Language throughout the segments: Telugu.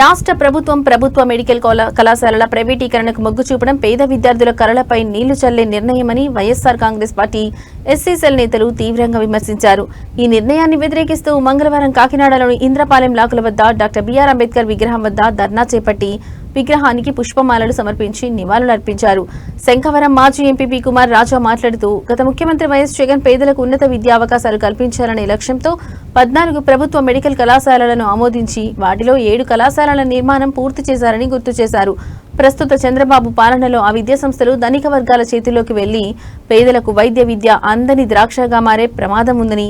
రాష్ట్ర ప్రభుత్వం ప్రభుత్వ మెడికల్ కళాశాలల ప్రైవేటీకరణకు మొగ్గు చూపడం పేద విద్యార్థుల కరలపై నీళ్ళు చల్లే నిర్ణయమని YSR Congress party SC cell నేతలు తీవ్రంగా విమర్శించారు. ఈ నిర్ణయాన్ని వ్యతిరేకిస్తూ మంగళవారం కాకినాడలోని ఇంద్రపాలెం లాకుల వద్ద డాక్టర్ బిఆర్ అంబేద్కర్ విగ్రహం వద్ద ధర్నా చేపట్టి విగ్రహానికి పుష్పమాలలు సమర్పించి నివాళులు అర్పించారు. శంఖవరం మాజీ ఎంపీపీ కుమార్ రాజా మాట్లాడుతూ గత ముఖ్యమంత్రి వైఎస్ జగన్ పేదలకు ఉన్నత విద్యా అవకాశాలు కల్పించాలనే లక్ష్యంతో పద్నాలుగు ప్రభుత్వ మెడికల్ కళాశాలలను ఆమోదించి వాటిలో ఏడు కళాశాలల నిర్మాణం పూర్తి చేశారని గుర్తు చేశారు. ప్రస్తుత చంద్రబాబు పాలనలో ఆ విద్యా సంస్థలు ధనిక వర్గాల చేతిలోకి వెళ్ళి పేదలకు వైద్య విద్య అందని ద్రాక్షగా మారే ప్రమాదం ఉందని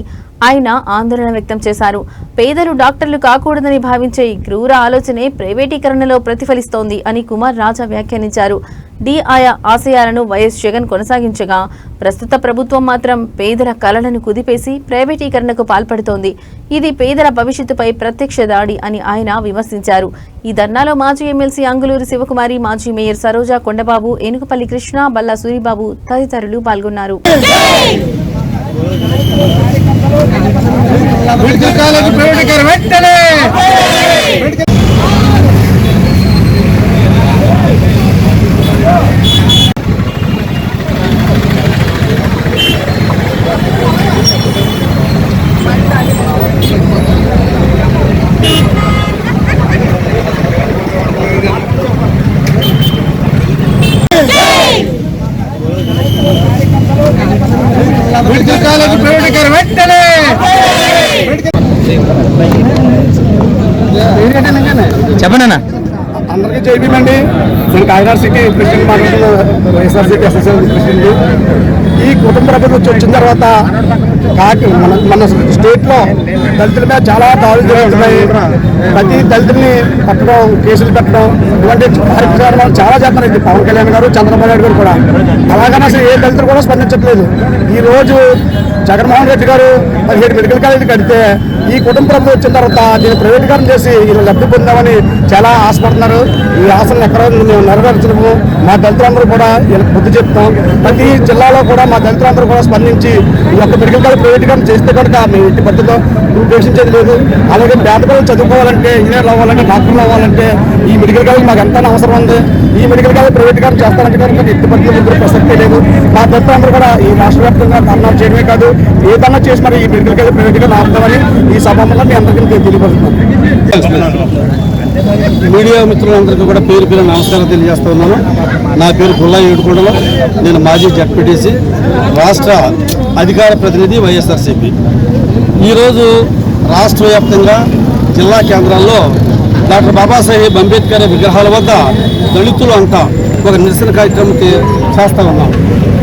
ఆయన ఆందోళన వ్యక్తం చేశారు. పేదలు డాక్టర్లు కాకూడదని భావించే ఈ క్రూర ఆలోచనే ప్రైవేటీకరణలో ప్రతిఫలిస్తోంది అని కుమార్ రాజా వ్యాఖ్యానించారు. డి ఆయా ఆశయాలను వైఎస్ జగన్ కొనసాగించగా ప్రస్తుత ప్రభుత్వం మాత్రం పేదల కలలను కుదిపేసి ప్రైవేటీకరణకు పాల్పడుతోంది. ఇది పేదల భవిష్యత్తుపై ప్రత్యక్ష దాడి అని ఆయన విమర్శించారు. ఈ ధర్నాలో మాజీ ఎమ్మెల్సీ అంగులూరు శివకుమారి మాజీ మేయర్ సరోజ కొండబాబు ఏనుగుపల్లి కృష్ణ బల్లా సూరిబాబు తదితరులు పాల్గొన్నారు. మెడికల్ కాలేజ్ ప్రైవేటీకరణ. వెంటనే మెడికల్ కాలేజ్ ప్రైవేటీకరణ వెంటనే! చెప్పండి అన్న అందరికీ జైబీమండి నేను కాకినాడ సిటీ ప్రెసిడెంట్ మాట్లాడుతున్న వైఎస్ఆర్సీపీ అసోసియేషన్ ప్రెసిడెంట్ ఈ కుటుంబ ప్రభుత్వం వచ్చిన తర్వాత కాకి మన మన స్టేట్లో దళితుల మీద చాలా దాడులు జరుగుతున్నాయి. ప్రతి దళితుల్ని పట్టడం కేసులు పెట్టడం ఇలాంటి కార్యక్రమాలు చాలా చేస్తున్నారు ఇది. పవన్ కళ్యాణ్ గారు చంద్రబాబు నాయుడు గారు కూడా. అలాగనే అసలు ఏ దళితులు కూడా స్పందించట్లేదు. ఈ రోజు జగన్మోహన్ రెడ్డి గారు పదిహేడు మెడికల్ కాలేజీ కడితే ఈ కుటుంబ ప్రభుత్వం వచ్చిన తర్వాత దీన్ని ప్రైవేటీకరణ చేసి వీళ్ళు లబ్ధి పొందామని చాలా ఆశపడుతున్నారు. ఈ ఆశలను ఎక్కడ మేము నెరవేర్చడము మా దళితులందరూ కూడా వీళ్ళకి బుద్ధి చెప్తాం. ప్రతి జిల్లాలో కూడా మా దళితులందరూ కూడా స్పందించి ఈ యొక్క మెడికల్ కాలేజ్ ప్రైవేటీకరణ చేస్తే కనుక మేము ఇంటి పద్ధతిలో ఉద్దేశించేది లేదు. అలాగే పేద పిల్లలు చదువుకోవాలంటే ఇంజనీర్లు అవ్వాలంటే డాక్టర్లు అవ్వాలంటే ఈ మెడికల్ కాలేజ్ మాకు ఎంత అవసరం ఉంది. ఈ మెడికల్ కాలేజ్ ప్రైవేటీకరణ చేస్తారంటే కనుక ఎట్టి పద్ధతిలో ముగ్గురు ప్రసక్తే లేదు. మా దళితులందరూ కూడా ఈ రాష్ట్ర వ్యాప్తంగా ధర్నాలు చేయడమే కాదు ఏదన్నా చేసి మరి ఈ మెడికల్ కాలేజ్ ప్రైవేటీకరణ ఈ సభలో మీ అందరికీ నేను తెలియపరుస్తున్నాను. మీడియా మిత్రులందరికీ కూడా పేరు పేరు నమస్కారం తెలియజేస్తా ఉన్నాను. నా పేరు గుల్లా ఏడుకొండలో నేను మాజీ జడ్పీటీసీ రాష్ట్ర అధికార ప్రతినిధి వైఎస్ఆర్సీపీ. ఈరోజు రాష్ట్ర వ్యాప్తంగా జిల్లా కేంద్రాల్లో డాక్టర్ బాబాసాహెబ్ అంబేద్కర్ విగ్రహాల వద్ద దళితులు అంతా ఒక నిరసన కార్యక్రమం చేస్తా ఉన్నాం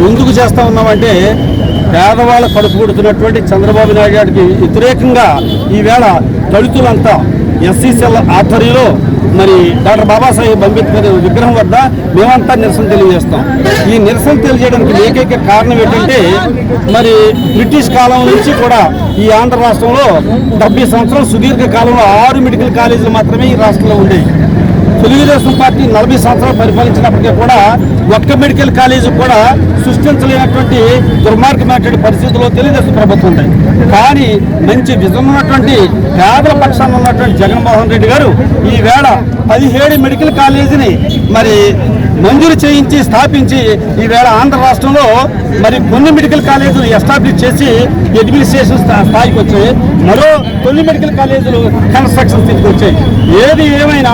ఎందుకు చేస్తా ఉన్నామంటే పేదవాళ్ళ కడుపు కొడుతున్నటువంటి చంద్రబాబు నాయుడు గారికి వ్యతిరేకంగా ఈవేళ దళితులంతా ఎస్సీసీఎల్ ఆధ్వర్యంలో మరి డాక్టర్ బాబాసాహెబ్ అంబేద్కర్ విగ్రహం వద్ద మేమంతా నిరసన తెలియజేస్తాం. ఈ నిరసన తెలియజేయడానికి ఏకైక కారణం ఏంటంటే మరి బ్రిటిష్ కాలం నుంచి కూడా ఈ ఆంధ్ర రాష్ట్రంలో డెబ్బై సంవత్సరాలు సుదీర్ఘ కాలంలో ఆరు మెడికల్ కాలేజీలు మాత్రమే ఈ రాష్ట్రంలో ఉండేవి. తెలుగుదేశం పార్టీ నలభై సంవత్సరాలు పరిపాలించినప్పటికీ కూడా ఒక్క మెడికల్ కాలేజీ కూడా సృష్టించలేనటువంటి దుర్మార్గమైనటువంటి పరిస్థితుల్లో తెలుగుదేశం ప్రభుత్వం ఉంది. కానీ మంచి విజన్ ఉన్నటువంటి పేదల పక్షాన ఉన్నటువంటి జగన్మోహన్ రెడ్డి గారు ఈ వేళ పదిహేడు మెడికల్ కాలేజీని మరి మంజూరు చేయించి స్థాపించి ఈవేళ ఆంధ్ర రాష్ట్రంలో మరి కొన్ని మెడికల్ కాలేజీలు ఎస్టాబ్లిష్ చేసి అడ్మినిస్ట్రేషన్ స్థా- స్థాయికి వచ్చాయి. మరో కొన్ని మెడికల్ కాలేజీలు కన్స్ట్రక్షన్ స్థితికి వచ్చాయి. ఏది ఏమైనా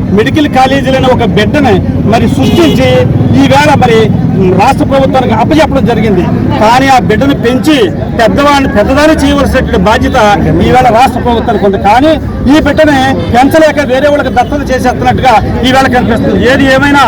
మెడికల్ కాలేజీలను ఒక బిడ్డని మరి సృష్టించి ఈవేళ మరి రాష్ట్ర ప్రభుత్వానికి అప్పచెప్పడం జరిగింది. కానీ ఆ బిడ్డను పెంచి పెద్దవాడిని పెద్దదాన్ని చేయవలసినటువంటి బాధ్యత ఈవేళ రాష్ట్ర ప్రభుత్వానికి ఉంది. కానీ ఈ బిడ్డని పెంచలేక వేరే వాళ్ళకి దత్తత చేసేస్తున్నట్టుగా ఈవేళ కనిపిస్తుంది. ఏది ఏమైనా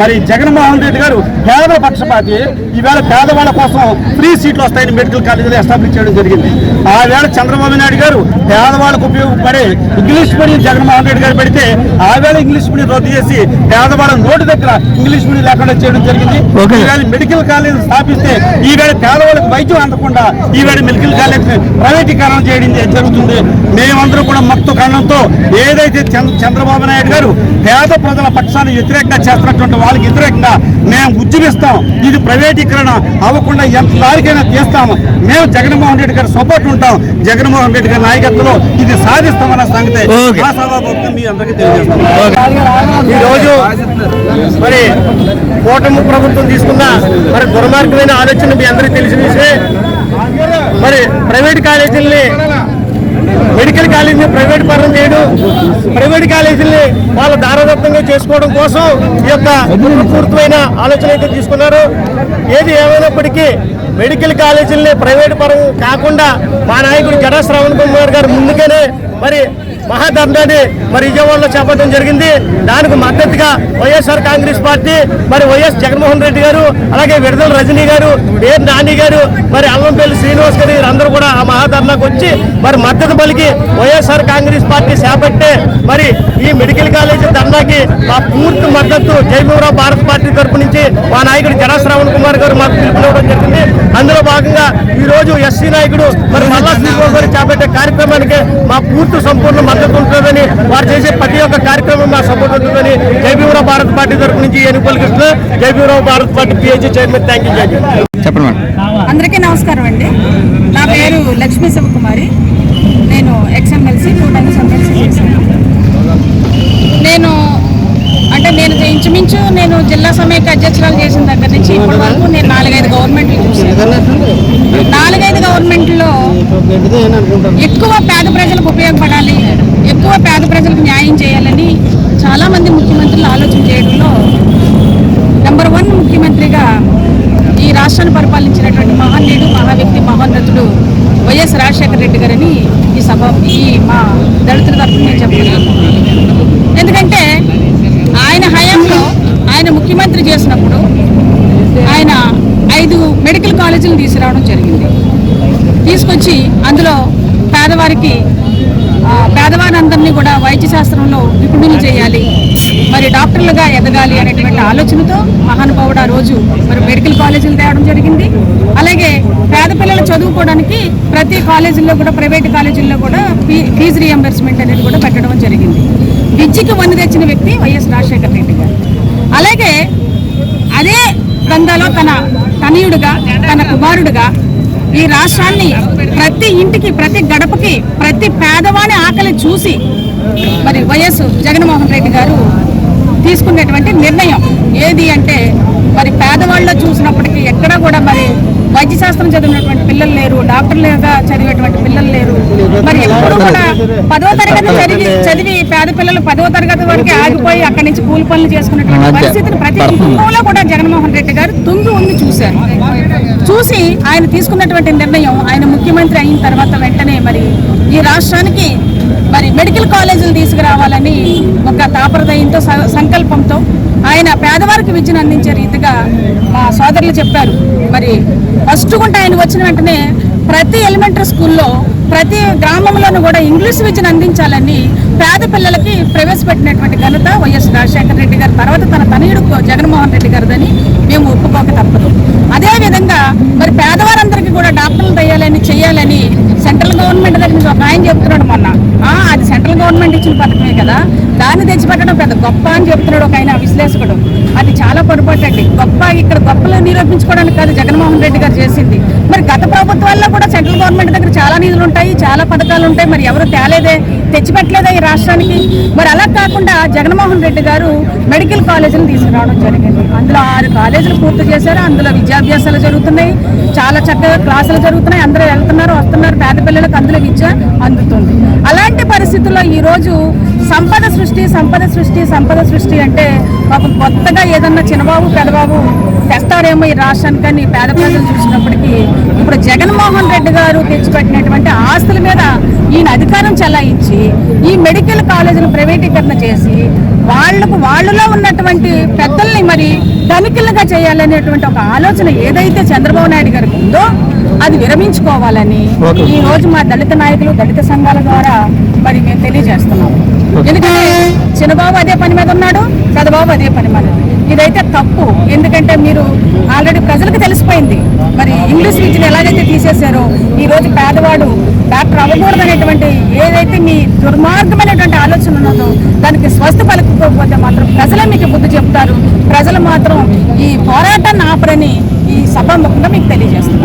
మరి జగన్మోహన్ రెడ్డి గారు పేదల పక్షపాతి ఈవేళ పేదవాళ్ళ కోసం ఫ్రీ సీట్లు వస్తాయని మెడికల్ కాలేజీలు ఎస్టాబ్లిష్ చేయడం జరిగింది. ఆ వేళ చంద్రబాబు నాయుడు గారు పేదవాళ్ళకు ఉపయోగపడే ఇంగ్లీష్ మీడియం జగన్మోహన్ రెడ్డి గారు పెడితే ఆ వేళ ఇంగ్లీష్ మీడియం రద్దు చేసి పేదవాళ్ళ నోటి దగ్గర ఇంగ్లీష్ మీడియం లేకుండా చేయడం జరిగింది. ఈవేళ మెడికల్ కాలేజ్ స్థాపిస్తే ఈవేళ పేదవాళ్ళకి వైద్యం అందకుండా ఈవేళ మెడికల్ కాలేజ్ ప్రైవేటీకరణ చేయడం జరుగుతుంది. మేమందరం కూడా మక్తు కారణంతో ఏదైతే చంద్ర- చంద్రబాబు నాయుడు గారు పేద ప్రజల పక్షాన్ని వ్యతిరేకంగా చేస్తున్నటువంటి వాళ్ళకి వ్యతిరేకంగా మేము ఉద్యమిస్తాం ఇది ప్రైవేటీకరణ అవ్వకుండా ఎంత దారికైనా తీస్తాము మేము జగన్మోహన్ రెడ్డి గారి సపోర్ట్ ఉంటాం. జగన్మోహన్ రెడ్డి గారి నాయకత్వంలో ఇది సాధిస్తామన్న సంగతి. మీ అందరికీ తెలియజేస్తాం. ఈ రోజు మరి కూటమి ప్రభుత్వం తీసుకున్న మరి దుర్మార్గమైన ఆలోచన మీ అందరికీ తెలిసిన విషయమే మరి ప్రైవేట్ కాలేజీల్ని మెడికల్ కాలేజీని ప్రైవేట్ పరం చేయడం ప్రైవేట్ కాలేజీల్ని వాళ్ళ దారదత్తంగా చేసుకోవడం కోసం ఈ యొక్క పూర్తమైన ఆలోచన అయితే తీసుకున్నారు. ఏది ఏమైనప్పటికీ మెడికల్ కాలేజీల్ని ప్రైవేట్ పరం కాకుండా మా నాయకుడు జడా శ్రవణ్ కుమార్ గారు ముందుగానే మరి మహాధర్నాన్ని మరి విజయవాడలో చేపట్టడం జరిగింది. దానికి మద్దతుగా వైఎస్ఆర్ కాంగ్రెస్ పార్టీ మరి వైఎస్ జగన్మోహన్ రెడ్డి గారు అలాగే విడుదల రజనీ గారు ఏ నాని గారు మరి అల్లంపల్లి శ్రీనివాస్ గారు వీరందరూ కూడా ఆ మహాధర్నాకు వచ్చి మరి మద్దతు పలికి వైఎస్ఆర్ కాంగ్రెస్ పార్టీ చేపట్టే మరి ఈ మెడికల్ కాలేజీ ధర్నాకి మా పూర్తి మద్దతు జయమూరావు భారత్ పార్టీ తరపు నుంచి మా నాయకుడు జడా కుమార్ గారు మాకు పిలుపునివ్వడం జరిగింది. అందులో భాగంగా ఈ రోజు ఎస్సీ నాయకుడు మరి మల్లా శ్రీనివాస్ గారు చేపట్టే కార్యక్రమానికి మా పూర్తి సంపూర్ణ మద్దతు ఉంటుందని వారు చేసే ప్రతి ఒక్క కార్యక్రమం మా సపోర్ట్ ఉంటుందని జయభీమరావు భారత్ పార్టీ తరపు నుంచి ఎన్నికల Krishna Jayabhimarao Bharat party PH chairman thank you జై చెప్పండి మేడం. అందరికీ నమస్కారం అండి. నా పేరు లక్ష్మీ శివకుమారి. నేను ఎక్స్ఎంఎల్సి టూ టైమ్స్ ఎమ్మెల్సీ చేశాను నేను అంటే నేను ఇంచుమించు నేను జిల్లా సమైక్య అధ్యక్షురాలు చేసిన దగ్గర నుంచి ఇప్పటి వరకు నేను నాలుగైదు గవర్నమెంట్లు చూసాను నాలుగైదు గవర్నమెంట్లో ఎక్కువ పేద ప్రజలకు ఉపయోగపడాలి ఎక్కువ పేద ప్రజలకు న్యాయం చేయాలని చాలామంది ముఖ్యమంత్రులు ఆలోచన చేయడంలో నెంబర్ వన్ ముఖ్యమంత్రిగా ఈ రాష్ట్రాన్ని పరిపాలించినటువంటి మహానీయుడు మహావ్యక్తి మహోన్నతుడు వైఎస్ రాజశేఖర రెడ్డి గారని ఈ సభ ఈ మా దళితుల తరఫున నేను చెప్తున్నాను ఎందుకంటే ఆయన హయాంలో ఆయన ముఖ్యమంత్రి చేసినప్పుడు ఆయన ఐదు మెడికల్ కాలేజీలు తీసుకురావడం జరిగింది. తీసుకొచ్చి అందులో పేదవారికి పేదవారందరినీ కూడా వైద్య శాస్త్రంలో నిపుణులు చేయాలి మరి డాక్టర్లుగా ఎదగాలి అనేటువంటి ఆలోచనతో మహానుభావుడు ఆ రోజు మరి మెడికల్ కాలేజీలు తేవడం జరిగింది. అలాగే పేద పిల్లలు చదువుకోవడానికి ప్రతి కాలేజీల్లో కూడా ప్రైవేట్ కాలేజీల్లో కూడా ఫీ ఫీజు రియంబర్స్మెంట్ అనేది కూడా పెట్టడం జరిగింది. విద్యకి వన్ను తెచ్చిన వ్యక్తి వైఎస్ రాజశేఖర రెడ్డి గారు. అలాగే అదే దందాలో తన తనయుడుగా తన కుమారుడుగా ఈ రాష్ట్రాన్ని ప్రతి ఇంటికి ప్రతి గడపకి ప్రతి పేదవాని ఆకలి చూసి మరి వైఎస్ జగన్మోహన్ రెడ్డి గారు తీసుకునేటువంటి నిర్ణయం ఏది అంటే మరి పేదవాళ్ళలో చూసినప్పటికీ ఎక్కడ కూడా మరి వైద్య శాస్త్రం చదివినటువంటి పిల్లలు లేరు డాక్టర్లుగా చదివేటువంటి పిల్లలు లేరు మరి ఎప్పుడు కూడా పదవ తరగతి చదివి చదివి పేద పిల్లలు పదవ తరగతి వరకు ఆగిపోయి అక్కడి నుంచి కూలి పనులు చేసుకున్నటువంటి. పరిస్థితిని ప్రతి కుటుంబంలో కూడా జగన్మోహన్ రెడ్డి గారు తుంగి ఉంది చూశారు చూసి ఆయన తీసుకున్నటువంటి నిర్ణయం ఆయన ముఖ్యమంత్రి అయిన తర్వాత వెంటనే మరి ఈ రాష్ట్రానికి మరి మెడికల్ కాలేజీలు తీసుకురావాలని ఒక తాపరదయంతో స- సంకల్పంతో ఆయన పేదవారికి విద్యను అందించే రీతిగా మా సోదరులు చెప్పారు. మరి ఫస్ట్ గుంట ఆయన వచ్చిన వెంటనే ప్రతి ఎలిమెంటరీ స్కూల్లో ప్రతి గ్రామంలోనూ కూడా ఇంగ్లీష్ విద్యను అందించాలని పేద పిల్లలకి ప్రవేశపెట్టినటువంటి ఘనత వైఎస్ రాజశేఖర రెడ్డి గారి తర్వాత తన తనయుడు జగన్మోహన్ రెడ్డి గారిదని మేము ఒప్పుకోక తప్పదు. అదేవిధంగా మరి పేదవారందరికీ కూడా డాక్టర్లు వేయాలని చేయాలని సెంట్రల్ గవర్నమెంట్ దగ్గర నుంచి ఒక ఆయన చెప్తున్నాడు మొన్న. "ఆ, అది సెంట్రల్ గవర్నమెంట్ ఇచ్చిన పథకమే కదా. దాన్ని తెచ్చిపెట్టడం పెద్ద గొప్ప అని చెప్తున్నాడు ఒక ఆయన విశ్లేషకుడు. అది చాలా పొరపాటు అండి. గొప్ప ఇక్కడ గొప్పలు నిరూపించుకోవడానికి కాదు జగన్మోహన్ రెడ్డి గారు చేసింది. మరి గత ప్రభుత్వాల్లో కూడా గవర్నమెంట్ దగ్గర చాలా నిధులు ఉంటాయి చాలా పథకాలు ఉంటాయి మరి ఎవరు తేలేదే? తెచ్చిపెట్టలేదా ఈ రాష్ట్రానికి? మరి అలా కాకుండా జగన్మోహన్ రెడ్డి గారు మెడికల్ కాలేజీని తీసుకురావడం జరిగింది. అందులో ఆరు కాలేజీలు పూర్తి చేశారు. అందులో విద్యాభ్యాసాలు జరుగుతున్నాయి. చాలా చక్కగా క్లాసులు జరుగుతున్నాయి. అందరూ వెళ్తున్నారు వస్తున్నారు. పేద పిల్లలకు అందులో విద్య అందుతుంది. అలాంటి పరిస్థితుల్లో ఈరోజు సంపద సృష్టి సంపద సృష్టి సంపద సృష్టి అంటే పాపం కొత్తగా ఏదన్నా చిన్నబాబు పెదబాబు తెస్తారేమో ఈ రాష్ట్రానికి అని పేద ప్రజలు చూసినప్పటికీ ఇప్పుడు జగన్మోహన్ రెడ్డి గారు తెచ్చిపెట్టినటువంటి ఆస్తుల మీద ఈయన అధికారం చెలాయించి ఈ మెడికల్ కాలేజీని ప్రైవేటీకరణ చేసి వాళ్ళకు వాళ్ళలో ఉన్నటువంటి పెద్దల్ని మరి ధనికులుగా చేయాలనేటువంటి ఒక ఆలోచన ఏదైతే చంద్రబాబు నాయుడు గారికి ఉందో అది విరమించుకోవాలని ఈ రోజు మా దళిత నాయకులు దళిత సంఘాల ద్వారా మరి మేము తెలియజేస్తున్నాం. ఎందుకంటే చిన్నబాబు అదే పని మీద ఉన్నాడు పెద్దబాబు అదే పని మీద. ఇదైతే తప్పు. ఎందుకంటే మీరు ఆల్రెడీ ప్రజలకు తెలిసిపోయింది. మరి ఇంగ్లీష్ విద్యను ఎలాగైతే తీసేశారో ఈ రోజు పేదవాడు డాక్టర్ అవ్వకూడదనేటువంటి ఏదైతే మీ దుర్మార్గమైనటువంటి ఆలోచన ఉన్నదో దానికి స్వస్థ పలుకోకపోతే మాత్రం ప్రజలే మీకు బుద్ధి చెప్తారు. ప్రజలు మాత్రం ఈ పోరాటాన్ని ఆపరని ఈ సభాముఖంగా మీకు తెలియజేస్తున్నారు.